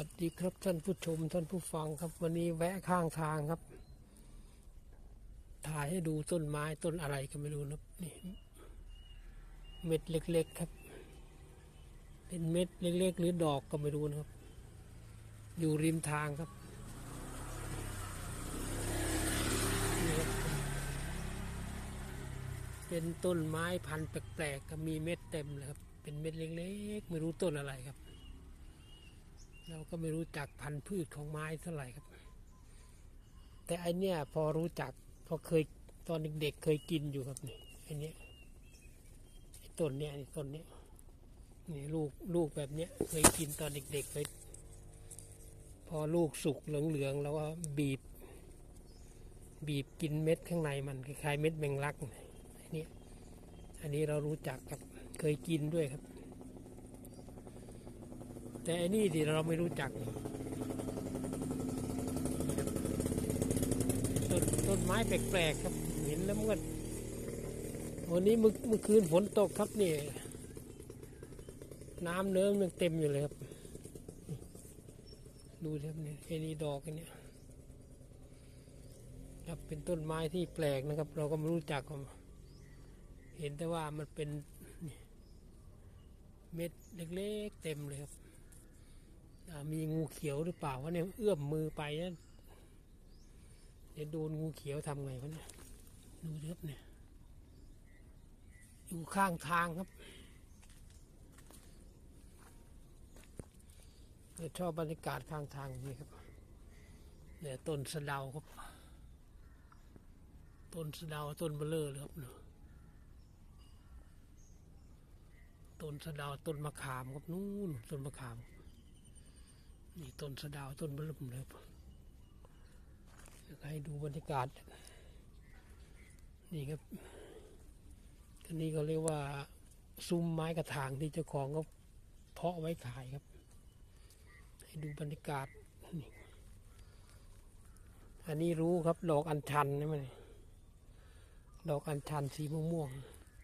วัสดีครับท่านผู้ชมท่านผู้ฟังครับ วันนี้แวะข้างทางครับ ถ่ายให้ดูต้นไม้ต้นอะไรก็ไม่รู้นะนี่ เม็ดเล็ก ๆครับ เป็นเม็ดเล็ก ๆ หรือดอกก็ไม่รู้นะครับ อยู่ริมทางครับนี่ครับเป็นต้นไม้พันธุ์แปลกๆก็มีเม็ดเต็มเลยครับ เป็นเม็ดเล็ก ๆ ไม่รู้ต้นอะไรครับ เราก็ไม่รู้จักพันธุ์พืชของไม้เท่าไหร่ครับ แต่อันเนี้ยพอรู้จักพอเคยตอนเด็กๆเคยกินอยู่ครับนี่อันเนี้ยต้นเนี้ยต้นเนี้ยนี่ลูกลูกแบบเนี้ยเคยกินตอนเด็กๆเคยพอลูกสุกเหลืองๆแล้วก็บีบ บีบกินเม็ดข้างในมันคล้ายๆเม็ดแมงลักอันนี้อันนี้เรารู้จักครับเคยกินด้วยครับ แต่อันนี้ที่เราไม่รู้จักครับต้นต้นไม้แปลกๆครับ เห็นแล้วมันวันนี้เมื่อเมื่อคืนฝนตกครับนี่ น้ำเนิ้มยังเต็มอยู่เลยครับ ดูครับนี่ไอ้นี่ดอกอันเนี้ยครับเป็นต้นไม้ที่แปลกนะครับ เราก็ไม่รู้จักครับเห็นแต่ว่ามันเป็นเม็ดเล็กๆเต็มเลยครับ มีงูเขียวหรือเปล่าวะเนี่ยเอื้อมมือไปนะเดี๋ยวโดนงูเขียวทำไงวะเนี่ยดูดิครับเนี่ย อยู่ข้างทางครับเนี่ยชอบบรรยากาศข้างทางนี้ครับเนี่ยต้นสะเดาครับ ต้นสะเดาต้นเบลเลอร์เลยครับเนี่ยต้นสะเดาต้นมะขามครับนู่นต้นมะขาม ต้นสะดาวต้นบลมเลยครับให้ดูบรรยากาศ นี่ครับอันนี้ก็เรียกว่าซุ้มไม้กระถางที่เจ้าของเขาเพาะไว้ขายครับ ให้ดูบรรยากาศนี่อันนี้รู้ครับดอกอัญชันนะมันดอกอัญชันสีม่วงๆ